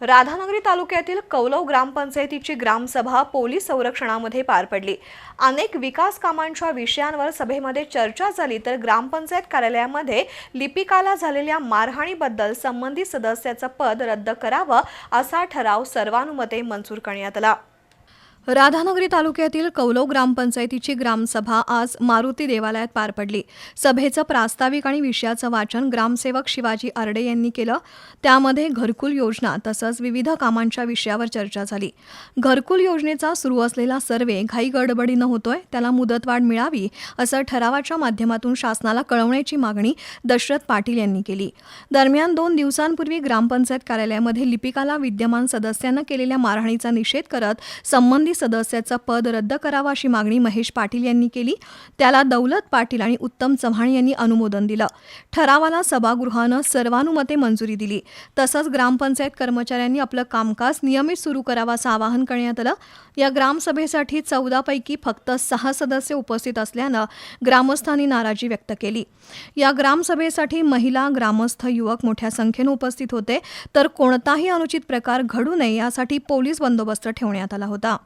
राधानगरी तालुक्यातील कौलव ग्रामपंचायतीची ग्रामसभा पोलीस संरक्षणामध्ये पार पडली. अनेक विकास कामांच्या विषयांवर सभेमध्ये चर्चा झाली तर ग्रामपंचायत कार्यालयामध्ये लिपिकाला झालेल्या मारहाणीबद्दल संबंधित सदस्याचं पद रद्द करावं असा ठराव सर्वानुमते मंजूर करण्यात आला. राधानगरी तालुक्यातील कौलव ग्रामपंचायतीची ग्रामसभा आज मारुती देवालयात पार पडली. सभेचं प्रास्ताविक आणि विषयाचं वाचन ग्रामसेवक शिवाजी आरडे यांनी केलं. त्यामध्ये घरकुल योजना तसंच विविध कामांच्या विषयावर चर्चा झाली. घरकुल योजनेचा सुरू असलेला सर्वे घाई गडबडीनं होतोय त्याला मुदतवाढ मिळावी असं ठरावाच्या माध्यमातून शासनाला कळवण्याची मागणी दशरथ पाटील यांनी केली. दरम्यान दोन दिवसांपूर्वी ग्रामपंचायत कार्यालयामध्ये लिपिकाला विद्यमान सदस्यानं केलेल्या मारहाणीचा निषेध करत संबंधित सदस्याचं पद रद्द करावं अशी मागणी महेश पाटील यांनी केली. त्याला दौलत पाटील आणि उत्तम चव्हाण यांनी अनुमोदन दिलं. ठरावाला सभागृहानं सर्वानुमते मंजुरी दिली. तसंच ग्रामपंचायत कर्मचाऱ्यांनी आपलं कामकाज नियमित सुरू करावं असं आवाहन करण्यात आलं. या ग्रामसभेसाठी चौदापैकी फक्त सहा सदस्य उपस्थित असल्यानं ग्रामस्थांनी नाराजी व्यक्त केली. या ग्रामसभेसाठी महिला ग्रामस्थ युवक मोठ्या संख्येनं उपस्थित होते. तर कोणताही अनुचित प्रकार घडू नये यासाठी पोलीस बंदोबस्त ठेवण्यात आला होता.